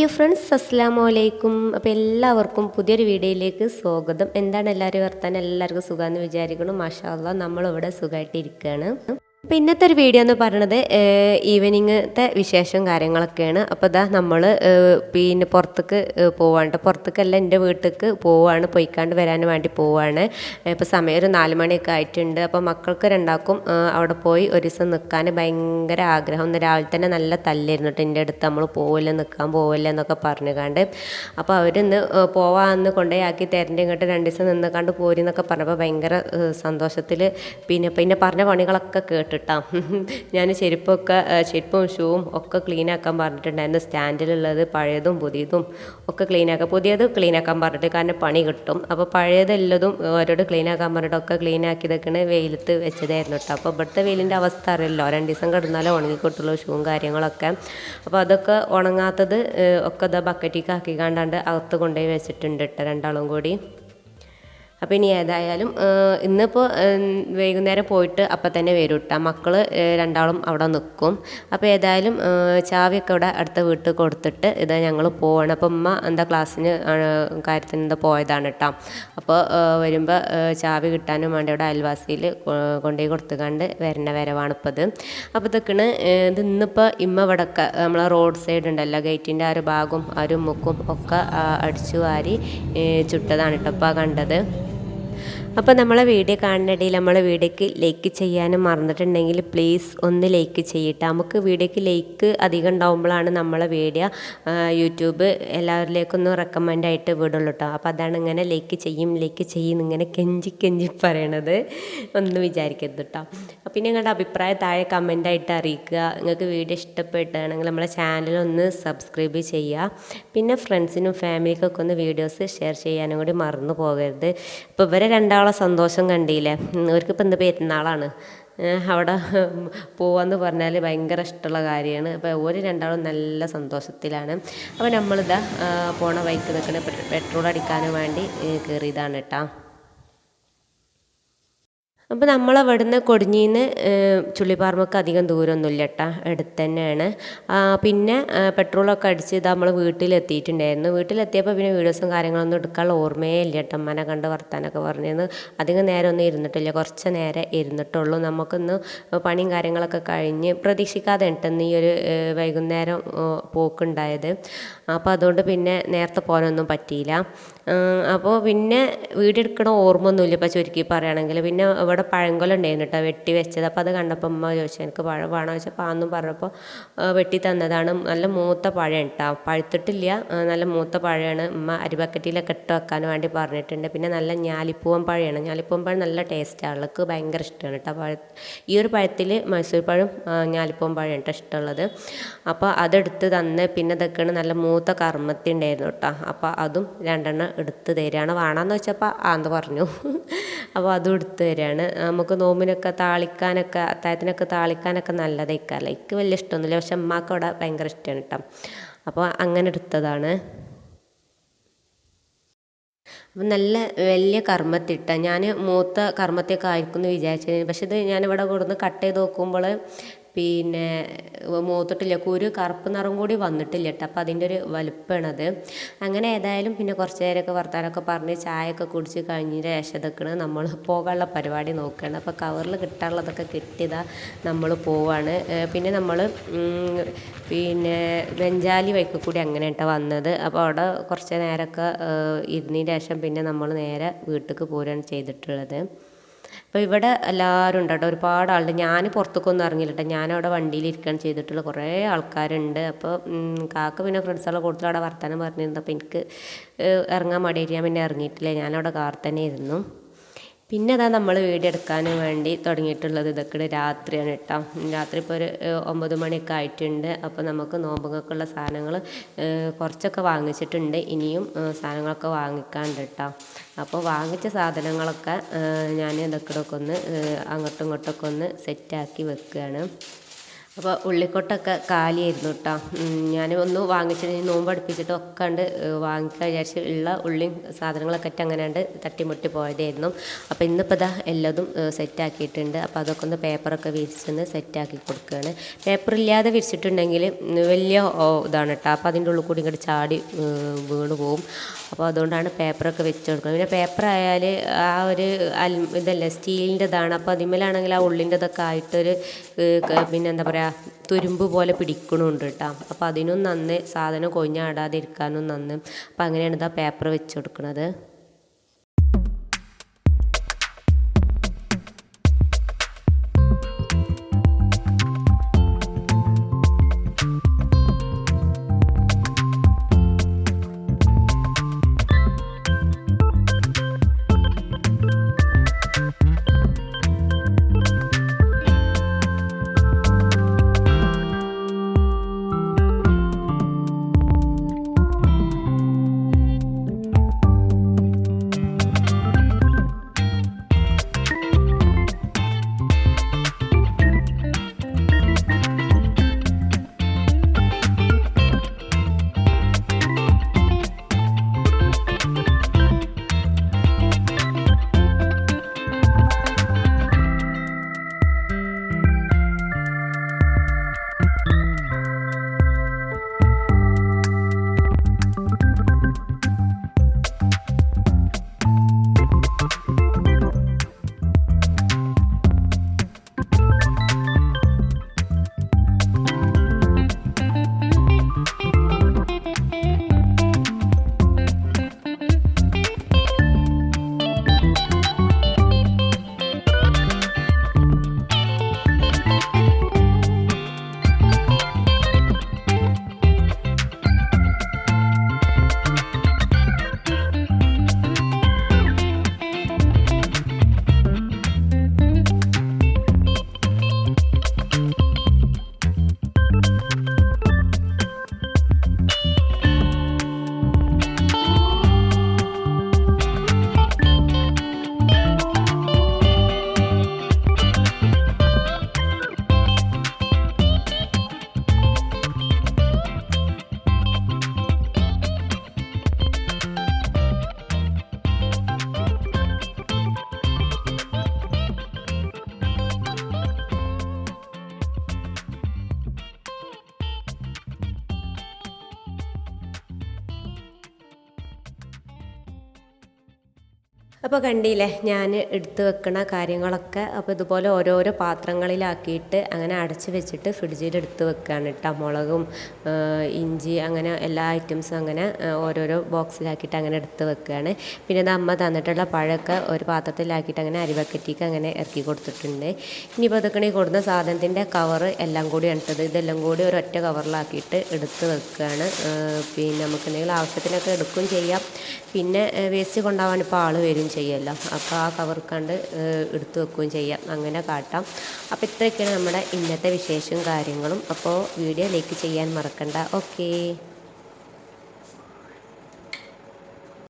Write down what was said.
Dear friends അസ്സാമു അലൈക്കും അപ്പോൾ എല്ലാവർക്കും പുതിയൊരു വീഡിയോയിലേക്ക് സ്വാഗതം. എന്താണ് എല്ലാവരും വർത്താൻ എല്ലാവർക്കും സുഖമെന്ന് വിചാരിക്കണം മാഷാ നമ്മളിവിടെ സുഖമായിട്ടിരിക്കുകയാണ് അപ്പോൾ ഇന്നത്തെ ഒരു വീഡിയോ എന്ന് പറയണത് ഈവനിങ്ങത്തെ വിശേഷം കാര്യങ്ങളൊക്കെയാണ്. അപ്പോൾ ഇതാ നമ്മൾ പിന്നെ പുറത്തേക്ക് പോവാണ്ട് പുറത്തേക്കല്ല എന്റെ വീട്ടിലേക്ക് പോവാണ്. പൊയ്ക്കാണ്ട് വരാൻ വേണ്ടി പോവാണ്. ഇപ്പോൾ സമയം ഒരു നാല് മണിയൊക്കെ ആയിട്ടുണ്ട്. അപ്പോൾ മക്കൾക്ക് രണ്ടാക്കും അവിടെ പോയി ഒരു ദിവസം നിൽക്കാൻ ഭയങ്കര ആഗ്രഹം. ഒന്ന് രാവിലെ തന്നെ നല്ല തല്ലായിരുന്നു കേട്ടോ എന്റെ അടുത്ത് നമ്മൾ പോവില്ല നിൽക്കാൻ പോവില്ല എന്നൊക്കെ പറഞ്ഞു കണ്ട് അപ്പോൾ അവരിന്ന് പോവാന്ന് കൊണ്ടുപോയി ആക്കി തരേണ്ട ഇങ്ങോട്ട് രണ്ട് ദിവസം നിന്നക്കാണ്ട് പോരി എന്നൊക്കെ പറഞ്ഞപ്പോൾ ഭയങ്കര സന്തോഷത്തിൽ പിന്നെ പിന്നെ പറഞ്ഞ പണികളൊക്കെ കേട്ടിട്ടാ ഞാൻ ചെരുപ്പൊക്കെ ചെരുപ്പും ഷൂവും ഒക്കെ ക്ലീൻ ആക്കാൻ പറഞ്ഞിട്ടുണ്ടായിരുന്നു. സ്റ്റാൻഡിലുള്ളത് പഴയതും പുതിയതും ഒക്കെ ക്ലീൻ ആക്കാം പുതിയത് ക്ലീൻ ആക്കാൻ പറഞ്ഞിട്ട് കാരണം പണി കിട്ടും. അപ്പോൾ പഴയതെല്ലതും ഓരോട് ക്ലീൻ ആക്കാൻ പറഞ്ഞിട്ട് ഒക്കെ ക്ലീൻ ആക്കിയതൊക്കെയാണ് വെയിലത്ത് വെച്ചതായിരുന്നു കേട്ടോ. അപ്പോൾ ഇവിടുത്തെ വെയിലിന്റെ അവസ്ഥ അറിയില്ലോ രണ്ട് ദിവസം കിടന്നാലേ ഉണങ്ങി കിട്ടുള്ളൂ ഷൂവും കാര്യങ്ങളൊക്കെ. അപ്പോൾ അതൊക്കെ ഉണങ്ങാത്തത് ഒക്കെ ഇതാ ബക്കറ്റിക്ക് ആക്കി കണ്ടാണ്ട് അകത്ത് കൊണ്ടുപോയി വെച്ചിട്ടുണ്ട് കേട്ടോ രണ്ടാളും കൂടി. അപ്പോൾ ഇനി ഏതായാലും ഇന്നിപ്പോൾ വൈകുന്നേരം പോയിട്ട് അപ്പം തന്നെ വരും കേട്ടോ മക്കൾ രണ്ടാളും അവിടെ നിൽക്കും അപ്പോൾ ഏതായാലും ചാവിയൊക്കെ ഇവിടെ അടുത്ത വീട്ടിൽ കൊടുത്തിട്ട് ഇതാ ഞങ്ങൾ പോവാണ്. അപ്പം ഉമ്മ എന്താ ക്ലാസ്സിന് കാര്യത്തിന് എന്താ പോയതാണ് കേട്ടോ അപ്പോൾ വരുമ്പോൾ ചാവി കിട്ടാനും വേണ്ടി ഇവിടെ അയൽവാസിയിൽ കൊണ്ടുപോയി കൊടുത്തുകൊണ്ട് വരണ വരവാണ് ഇപ്പോൾ ഇത്. അപ്പോൾ ഇതൊക്കെയാണ് ഇത് ഇന്നിപ്പോൾ ഇമ്മ ഇവിടെയൊക്കെ നമ്മളെ റോഡ് സൈഡ് ഉണ്ടല്ലോ. ഗേറ്റിന്റെ ആ ഒരു ഭാഗവും ആ ഒരു മുക്കും ഒക്കെ അടിച്ചു വാരി ചുട്ടതാണ് കേട്ടോ അപ്പോൾ കണ്ടത്. അപ്പോൾ നമ്മളെ വീഡിയോ കാണുന്നിടയിൽ നമ്മളെ വീഡിയോക്ക് ലൈക്ക് ചെയ്യാനും മറന്നിട്ടുണ്ടെങ്കിൽ പ്ലീസ് ഒന്ന് ലൈക്ക് ചെയ്യട്ടെ. നമുക്ക് വീഡിയോക്ക് ലൈക്ക് അധികം ഉണ്ടാകുമ്പോഴാണ് നമ്മളെ വീഡിയോ യൂട്യൂബ് എല്ലാവരിലേക്കൊന്ന് റെക്കമെൻഡ് ആയിട്ട് വിടുള്ളൂ കേട്ടോ അപ്പോൾ അതാണ് ഇങ്ങനെ ലൈക്ക് ചെയ്യും ലൈക്ക് ചെയ്യും ഇങ്ങനെ കെഞ്ചി കെഞ്ചി പറയണത്. ഒന്നും വിചാരിക്കരുത് കേട്ടോ പിന്നെ നിങ്ങളുടെ അഭിപ്രായം താഴെ കമന്റായിട്ട് അറിയിക്കുക. നിങ്ങൾക്ക് വീഡിയോ ഇഷ്ടപ്പെട്ടാണെങ്കിൽ നമ്മളെ ചാനൽ ഒന്ന് സബ്സ്ക്രൈബ് ചെയ്യുക. പിന്നെ ഫ്രണ്ട്സിനും ഫാമിലിക്കൊക്കെ ഒന്ന് വീഡിയോസ് ഷെയർ ചെയ്യാനും കൂടി മറന്നു പോകരുത്. അപ്പോൾ ഇവരെ രണ്ടാളെ സന്തോഷം കണ്ടില്ലേ? അവർക്കിപ്പോൾ ഇന്ന് പെരുന്നാളാണ്. അവിടെ പോവാന്ന് പറഞ്ഞാൽ ഭയങ്കര ഇഷ്ടമുള്ള കാര്യമാണ്. അപ്പോൾ ഒരു രണ്ടാളും നല്ല സന്തോഷത്തിലാണ്. അപ്പോൾ നമ്മളിതാ പോണ ബൈക്ക് നിൽക്കുന്ന പെട്രോൾ അടിക്കാനും വേണ്ടി കയറിയതാണ് കേട്ടോ. അപ്പോൾ നമ്മൾ അവിടുന്ന് കൊടിഞ്ഞിന്ന് ചുള്ളിപ്പാർമക്ക് അധികം ദൂരമൊന്നുമില്ല കേട്ടോ അടുത്ത് തന്നെയാണ് പിന്നെ പെട്രോളൊക്കെ അടിച്ച് ഇത് നമ്മൾ വീട്ടിലെത്തിയിട്ടുണ്ടായിരുന്നു. വീട്ടിലെത്തിയപ്പോൾ പിന്നെ വീഡിയോസും കാര്യങ്ങളൊന്നും എടുക്കാനുള്ള ഓർമ്മയേ ഇല്ല കേട്ടോ അമ്മനെ കണ്ട് വർത്താനൊക്കെ പറഞ്ഞിരുന്നു. അധികം നേരം ഒന്നും ഇരുന്നിട്ടില്ല. കുറച്ച് നേരം ഇരുന്നിട്ടുള്ളൂ. നമുക്കൊന്ന് പണിയും കാര്യങ്ങളൊക്കെ കഴിഞ്ഞ് പ്രതീക്ഷിക്കാതെ ഉണ്ടെന്ന് ഈ ഒരു വൈകുന്നേരം പോക്കുണ്ടായത്. അപ്പോൾ അതുകൊണ്ട് പിന്നെ നേരത്തെ പോകാനൊന്നും പറ്റിയില്ല. അപ്പോൾ പിന്നെ വീടെടുക്കണ ഓർമ്മ ഒന്നുമില്ല ഇപ്പോൾ ചുരുക്കി പറയുകയാണെങ്കിൽ പിന്നെ പഴങ്കൊല ഉണ്ടായിരുന്നു കേട്ടോ വെട്ടി വെച്ചത്. അപ്പോൾ അത് കണ്ടപ്പോൾ അമ്മ ചോദിച്ചു എനിക്ക് പഴം വേണോ? ചോദിച്ചപ്പോൾ ആന്നും പറഞ്ഞപ്പോൾ വെട്ടി തന്നതാണ്. നല്ല മൂത്ത പഴം കേട്ടോ പഴുത്തിട്ടില്ല. നല്ല മൂത്ത പഴമാണ്. ഉമ്മ അരിബക്കറ്റിയിലൊക്കെ ഇട്ട് വെക്കാൻ വേണ്ടി പറഞ്ഞിട്ടുണ്ട്. പിന്നെ നല്ല ഞാലിപ്പൂവൻ പഴമാണ്. ഞാലിപ്പൂവൻ പഴം നല്ല ടേസ്റ്റാണ് ആൾക്ക് ഭയങ്കര ഇഷ്ടമാണ് കേട്ടോ പഴ ഈ ഒരു പഴത്തിൽ മൈസൂർ പഴം ഞാലിപ്പൂവൻ പഴം കേട്ടോ ഇഷ്ടമുള്ളത്. അപ്പോൾ അതെടുത്ത് തന്ന് പിന്നെ ഇതൊക്കെയാണ് നല്ല മൂത്ത കർമ്മത്തി ഉണ്ടായിരുന്നു കേട്ടോ അപ്പോൾ അതും രണ്ടെണ്ണം എടുത്ത് തരികയാണ് വേണമെന്ന് വെച്ചപ്പോൾ ആന്ന് പറഞ്ഞു. അപ്പോൾ അതും എടുത്ത് തരികയാണ് നമുക്ക് നോമ്പിനൊക്കെ താളിക്കാനൊക്കെ അത്തായത്തിനൊക്കെ താളിക്കാനൊക്കെ നല്ലതായിക്കാമല്ലോ എനിക്ക് വലിയ ഇഷ്ടമൊന്നുമില്ല. പക്ഷെ അമ്മയ്ക്ക് അവിടെ ഭയങ്കര ഇഷ്ടമാണ് കേട്ടോ അപ്പോൾ അങ്ങനെ എടുത്തതാണ്. അപ്പം നല്ല വലിയ കർമ്മത്തിട്ട. ഞാൻ മൂത്ത കർമ്മത്തെയൊക്കെ ആയിരിക്കും എന്ന് വിചാരിച്ചത് പക്ഷേ ഇത് ഞാനിവിടെ കൊടുന്ന് കട്ട് ചെയ്ത് നോക്കുമ്പോൾ പിന്നെ മൂത്തിട്ടില്ല കുരു കറുപ്പ് നിറം കൂടി വന്നിട്ടില്ല കേട്ടോ. അപ്പോൾ അതിന്റെ ഒരു വലുപ്പമാണത് അങ്ങനെ ഏതായാലും പിന്നെ കുറച്ച് നേരമൊക്കെ വർത്താനമൊക്കെ പറഞ്ഞ് ചായയൊക്കെ കുടിച്ച് കഴിഞ്ഞ് ശേഷം ഇതൊക്കെയാണ് നമ്മൾ പോകാനുള്ള പരിപാടി നോക്കുകയാണ് അപ്പോൾ കവറിൽ കിട്ടാനുള്ളതൊക്കെ കിട്ടിയതാ നമ്മൾ പോവാണ്. പിന്നെ നമ്മൾ പിന്നെ വെഞ്ചാലി വഴിക്ക് കൂടി അങ്ങനെ കേട്ടോ വന്നത്. അപ്പോൾ അവിടെ കുറച്ച് നേരമൊക്കെ ഇരുന്നതിന് ശേഷം പിന്നെ നമ്മൾ നേരെ വീട്ടിലേക്ക് പോരുകയാണ് ചെയ്തിട്ടുള്ളത്. അപ്പോൾ ഇവിടെ എല്ലാവരും ഉണ്ട് കേട്ടോ. ഒരുപാട് ആളുണ്ട്. ഞാൻ പുറത്തേക്കൊന്നും ഇറങ്ങില്ല കേട്ടോ. ഞാനവിടെ വണ്ടിയിൽ ഇരിക്കുകയാണ് ചെയ്തിട്ടുള്ള കുറേ ആൾക്കാരുണ്ട്. അപ്പോൾ കാക്ക പിന്നെ ഫ്രണ്ട്സുകളെ കൂടുതൽ അവിടെ വർത്തമാനം പറഞ്ഞിരുന്നു. അപ്പോൾ എനിക്ക് ഇറങ്ങാൻ മടിയായിട്ട് ഞാൻ പിന്നെ ഇറങ്ങിയിട്ടില്ല. ഞാനവിടെ കാർ തന്നെ ഇരുന്നു. പിന്നെ അതാ നമ്മൾ വീടെടുക്കാൻ വേണ്ടി തുടങ്ങിയിട്ടുള്ളത് ഇതൊക്കെ രാത്രിയാണ് കേട്ടോ രാത്രി ഇപ്പോൾ ഒരു ഒമ്പത് മണിയൊക്കെ ആയിട്ടുണ്ട്. അപ്പോൾ നമുക്ക് നോമ്പുകൾക്കുള്ള സാധനങ്ങൾ കുറച്ചൊക്കെ വാങ്ങിച്ചിട്ടുണ്ട്. ഇനിയും സാധനങ്ങളൊക്കെ വാങ്ങിക്കാണ്ട് കേട്ടോ അപ്പോൾ വാങ്ങിച്ച സാധനങ്ങളൊക്കെ ഞാൻ ഇതൊക്കെ ഒന്ന് അങ്ങോട്ടും ഇങ്ങോട്ടൊക്കെ ഒന്ന് സെറ്റാക്കി വെക്കുകയാണ് അപ്പോൾ ഉള്ളിക്കൊട്ടൊക്കെ കാലിയായിരുന്നു കേട്ടോ ഞാൻ ഒന്ന് വാങ്ങിച്ചിട്ട് നോമ്പ് അടുപ്പിച്ചിട്ട് ഒക്കെ ഉണ്ട് വാങ്ങിക്കാൻ വിചാരിച്ച് ഉള്ള ഉള്ളിയും സാധനങ്ങളൊക്കെ ഇട്ട് അങ്ങനെ ഉണ്ട് തട്ടിമുട്ടി പോയതായിരുന്നു. അപ്പോൾ ഇന്നിപ്പോൾ ഇതാ എല്ലാതും സെറ്റാക്കിയിട്ടുണ്ട്. അപ്പോൾ അതൊക്കെ ഒന്ന് പേപ്പറൊക്കെ വിരിച്ചൊന്ന് സെറ്റാക്കി കൊടുക്കുകയാണ് പേപ്പർ ഇല്ലാതെ വിരിച്ചിട്ടുണ്ടെങ്കിൽ വലിയ ഇതാണ് കേട്ടോ അപ്പോൾ അതിന്റെ ഉള്ളിൽ കൂടി ഇങ്ങോട്ട് ചാടി വീണ് പോകും അപ്പോൾ അതുകൊണ്ടാണ് പേപ്പറൊക്കെ വെച്ച് കൊടുക്കുന്നത്. പിന്നെ പേപ്പർ ആയാൽ ആ ഒരു അൽ ഇതല്ലേ സ്റ്റീലിന്റെ ഇതാണ് അപ്പോൾ അതിന്മേലാണെങ്കിൽ ആ ഉള്ളിന്റെ ഇതൊക്കെ ആയിട്ടൊരു പിന്നെ എന്താ പറയുക തുരുമ്പ് പോലെ പിടിക്കണമുണ്ട് കേട്ടോ അപ്പോൾ അതിനും നന്ന് സാധനം കൊഴിഞ്ഞാടാതിരിക്കാനും നന്ന്. അപ്പോൾ അങ്ങനെയാണ് ഇതാ പേപ്പർ വെച്ച് കൊടുക്കുന്നത് അപ്പോൾ കണ്ടില്ലേ ഞാൻ എടുത്തു വെക്കണ കാര്യങ്ങളൊക്കെ അപ്പോൾ ഇതുപോലെ ഓരോരോ പാത്രങ്ങളിലാക്കിയിട്ട് അങ്ങനെ അടച്ചു വെച്ചിട്ട് ഫ്രിഡ്ജിൽ എടുത്ത് വെക്കുകയാണ് കേട്ടോ മുളകും ഇഞ്ചി അങ്ങനെ എല്ലാ ഐറ്റംസും അങ്ങനെ ഓരോരോ ബോക്സിലാക്കിയിട്ട് അങ്ങനെ എടുത്ത് വെക്കുകയാണ് പിന്നെ ഇത് അമ്മ തന്നിട്ടുള്ള പഴമൊക്കെ ഒരു പാത്രത്തിലാക്കിയിട്ട് അങ്ങനെ അരിവക്കറ്റിക്ക് അങ്ങനെ ഇറക്കി കൊടുത്തിട്ടുണ്ട്. ഇനിയിപ്പോൾ അതൊക്കെ കൊടുക്കുന്ന സാധനത്തിന്റെ കവർ എല്ലാം കൂടി ഇട്ടത് ഇതെല്ലാം കൂടി ഒരൊറ്റ കവറിലാക്കിയിട്ട് എടുത്ത് വെക്കുകയാണ് പിന്നെ നമുക്ക് എന്തെങ്കിലും ആവശ്യത്തിനൊക്കെ എടുക്കുകയും ചെയ്യാം. പിന്നെ വേസ്റ്റ് കൊണ്ടാവാൻ ഇപ്പോൾ ആൾ വരും ചെയ്യുമല്ലോ അപ്പോൾ ആ കവർ കണ്ട് എടുത്തു വെക്കുകയും ചെയ്യാം. അങ്ങനെ കാട്ടാം. അപ്പോൾ ഇത്രയൊക്കെയാണ് നമ്മുടെ ഇന്നത്തെ വിശേഷവും കാര്യങ്ങളും. അപ്പോൾ വീഡിയോ ലൈക്ക് ചെയ്യാൻ മറക്കണ്ട. ഓക്കേ